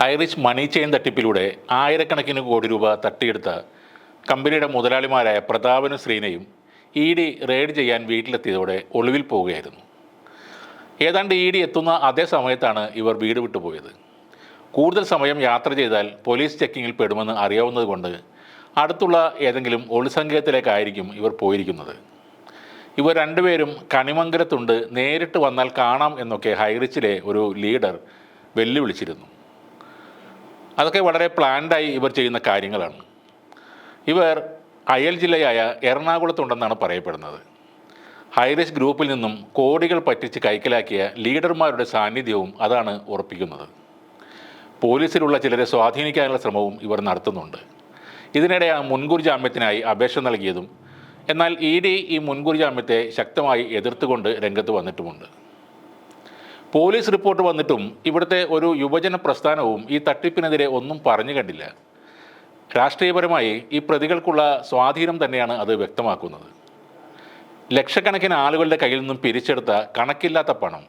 ഹൈറിച്ച് മണി chain തട്ടിപ്പിലൂടെ ആയിരക്കണക്കിന് കോടി രൂപ തട്ടിയെടുത്ത കമ്പനിയുടെ മുതലാളിമാരായ പ്രതാപനും ശ്രീനയും ഇ ഡി റെയ്ഡ് ചെയ്യാൻ വീട്ടിലെത്തിയതോടെ ഒളിവിൽ പോവുകയായിരുന്നു. ഏതാണ്ട് ഇ ഡി എത്തുന്ന അതേ സമയത്താണ് ഇവർ വീട് വിട്ടുപോയത്. കൂടുതൽ സമയം യാത്ര ചെയ്താൽ പോലീസ് ചെക്കിങ്ങിൽ പെടുമെന്ന് അറിയാവുന്നതുകൊണ്ട് അടുത്തുള്ള ഏതെങ്കിലും ഒളിസങ്കേതത്തിലേക്കായിരിക്കും ഇവർ പോയിരിക്കുന്നത്. ഇവർ രണ്ടുപേരും കണിമംഗലത്തുണ്ട് നേരിട്ട് വന്നാൽ കാണാം എന്നൊക്കെ ഹൈറിച്ചിലെ ഒരു ലീഡർ വെല്ലുവിളിച്ചിരുന്നു. അതൊക്കെ വളരെ പ്ലാൻഡായി ഇവർ ചെയ്യുന്ന കാര്യങ്ങളാണ്. ഇവർ അയൽ ജില്ലയായ എറണാകുളത്തുണ്ടെന്നാണ് പറയപ്പെടുന്നത്. ഹൈറിസ് ഗ്രൂപ്പിൽ നിന്നും കോടികൾ പറ്റിച്ച് കൈക്കലാക്കിയ ലീഡർമാരുടെ സാന്നിധ്യവും അതാണ് ഉറപ്പിക്കുന്നത്. പോലീസിലുള്ള ചിലരെ സ്വാധീനിക്കാനുള്ള ശ്രമവും ഇവർ നടത്തുന്നുണ്ട്. ഇതിനിടെ ആ മുൻകൂർ ജാമ്യത്തിനായി അപേക്ഷ നൽകിയതും എന്നാൽ ഇ ഡി ഈ മുൻകൂർ ജാമ്യത്തെ ശക്തമായി എതിർത്തുകൊണ്ട് രംഗത്ത് വന്നിട്ടുമുണ്ട്. പോലീസ് റിപ്പോർട്ട് വന്നിട്ടും ഇവിടുത്തെ ഒരു യുവജന പ്രസ്ഥാനവും ഈ തട്ടിപ്പിനെതിരെ ഒന്നും പറഞ്ഞു കണ്ടില്ല. രാഷ്ട്രീയപരമായി ഈ പ്രതികൾക്കുള്ള സ്വാധീനം തന്നെയാണ് അത് വ്യക്തമാക്കുന്നത്. ലക്ഷക്കണക്കിന് ആളുകളുടെ കയ്യിൽ നിന്നും പിരിച്ചെടുത്ത കണക്കില്ലാത്ത പണം.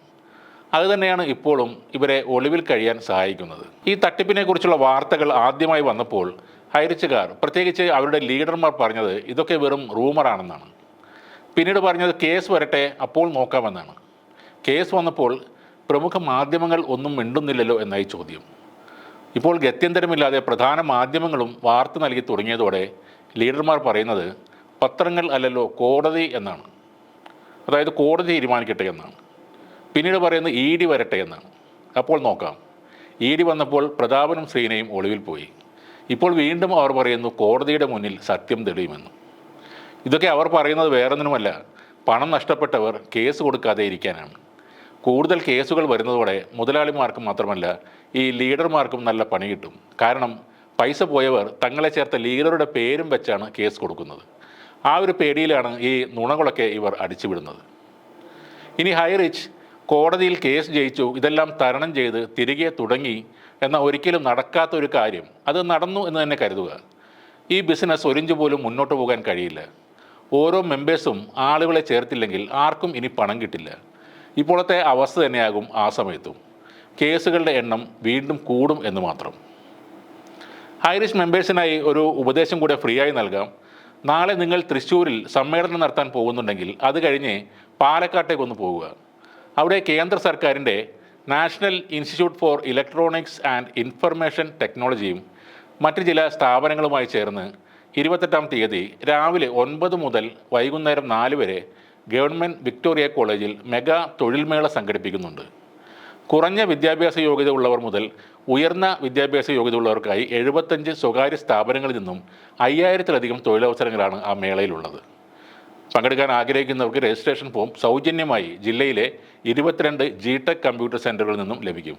അത് തന്നെയാണ് ഇപ്പോഴും ഇവരെ ഒളിവിൽ കഴിയാൻ സഹായിക്കുന്നത്. ഈ തട്ടിപ്പിനെക്കുറിച്ചുള്ള വാർത്തകൾ ആദ്യമായി വന്നപ്പോൾ ഹൈറിച്ചുകാർ പ്രത്യേകിച്ച് അവരുടെ ലീഡർമാർ പറഞ്ഞത് ഇതൊക്കെ വെറും റൂമറാണെന്നാണ്. പിന്നീട് പറഞ്ഞത് കേസ് വരട്ടെ അപ്പോൾ നോക്കാമെന്നാണ്. കേസ് വന്നപ്പോൾ പ്രമുഖ മാധ്യമങ്ങൾ ഒന്നും മിണ്ടുന്നില്ലല്ലോ എന്നായി ചോദ്യം. ഇപ്പോൾ ഗത്യന്തരമില്ലാതെ പ്രധാന മാധ്യമങ്ങളും വാർത്ത നൽകി തുടങ്ങിയതോടെ ലീഡർമാർ പറയുന്നത് പത്രങ്ങൾ അല്ലല്ലോ കോടതി എന്നാണ്. അതായത് കോടതി തീരുമാനിക്കട്ടെ എന്നാണ്. പിന്നീട് പറയുന്നത് ഇ ഡി വരട്ടെ എന്നാണ്. അപ്പോൾ നോക്കാം. ഇ ഡി വന്നപ്പോൾ പ്രതാപനും ശ്രീനയും ഒളിവിൽ പോയി. ഇപ്പോൾ വീണ്ടും അവർ പറയുന്നു കോടതിയുടെ മുന്നിൽ സത്യം തെളിയുമെന്ന്. ഇതൊക്കെ അവർ പറയുന്നത് വേറൊന്നിനുമല്ല പണം നഷ്ടപ്പെട്ടവർ കേസ് കൊടുക്കാതെ ഇരിക്കാനാണ്. കൂടുതൽ കേസുകൾ വരുന്നതോടെ മുതലാളിമാർക്കും മാത്രമല്ല ഈ ലീഡർമാർക്കും നല്ല പണി കിട്ടും. കാരണം പൈസ പോയവർ തങ്ങളെ ചേർത്ത ലീഡറുടെ പേരും വെച്ചാണ് കേസ് കൊടുക്കുന്നത്. ആ ഒരു പേടിയിലാണ് ഈ നുണകളൊക്കെ ഇവർ അടിച്ചുവിടുന്നത്. ഇനി ഹൈറിച്ച് കോടതിയിൽ കേസ് ജയിച്ചു ഇതെല്ലാം തരണം ചെയ്ത് തിരികെ തുടങ്ങി എന്ന ഒരിക്കലും നടക്കാത്ത ഒരു കാര്യം അത് നടന്നു എന്ന് തന്നെ കരുതുക. ഈ ബിസിനസ് ഒരിഞ്ചു പോലും മുന്നോട്ട് പോകാൻ കഴിയില്ല. ഓരോ മെമ്പേഴ്സും ആളുകളെ ചേർത്തില്ലെങ്കിൽ ആർക്കും ഇനി പണം കിട്ടില്ല. ഇപ്പോഴത്തെ അവസ്ഥ തന്നെയാകും ആ സമയത്തും. കേസുകളുടെ എണ്ണം വീണ്ടും കൂടും എന്ന് മാത്രം. ഹൈറിഷ് മെമ്പേഴ്സിനായി ഒരു ഉപദേശം കൂടെ ഫ്രീ ആയി നൽകാം. നാളെ നിങ്ങൾ തൃശ്ശൂരിൽ സമ്മേളനം നടത്താൻ പോകുന്നുണ്ടെങ്കിൽ അത് കഴിഞ്ഞ് പാലക്കാട്ടേക്കൊന്ന് പോവുക. അവിടെ കേന്ദ്ര സർക്കാരിന്റെ national institute for electronics and information ടെക്നോളജിയും മറ്റ് ചില സ്ഥാപനങ്ങളുമായി ചേർന്ന് ഇരുപത്തെട്ടാം തീയതി രാവിലെ ഒൻപത് മുതൽ വൈകുന്നേരം നാല് വരെ ഗവൺമെന്റ് വിക്ടോറിയ കോളേജിൽ മെഗാ തൊഴിൽമേള സംഘടിപ്പിക്കുന്നുണ്ട്. കുറഞ്ഞ വിദ്യാഭ്യാസ യോഗ്യത ഉള്ളവർ മുതൽ ഉയർന്ന വിദ്യാഭ്യാസ യോഗ്യത ഉള്ളവർക്കായി എഴുപത്തഞ്ച് സ്വകാര്യ സ്ഥാപനങ്ങളിൽ നിന്നും അയ്യായിരത്തിലധികം തൊഴിലവസരങ്ങളാണ് ആ മേളയിലുള്ളത്. പങ്കെടുക്കാൻ ആഗ്രഹിക്കുന്നവർക്ക് രജിസ്ട്രേഷൻ ഫോം സൗജന്യമായി ജില്ലയിലെ ഇരുപത്തിരണ്ട് ജി ടെക് കമ്പ്യൂട്ടർ സെന്ററുകളിൽ നിന്നും ലഭിക്കും.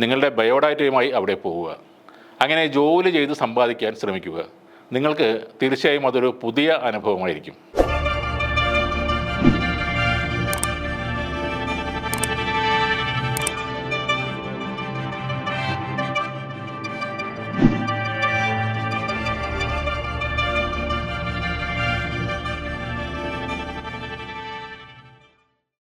നിങ്ങളുടെ ബയോഡാറ്റയുമായി അവിടെ പോവുക. അങ്ങനെ ജോലി ചെയ്ത് സമ്പാദിക്കാൻ ശ്രമിക്കുക. നിങ്ങൾക്ക് തീർച്ചയായും അതൊരു പുതിയ അനുഭവമായിരിക്കും.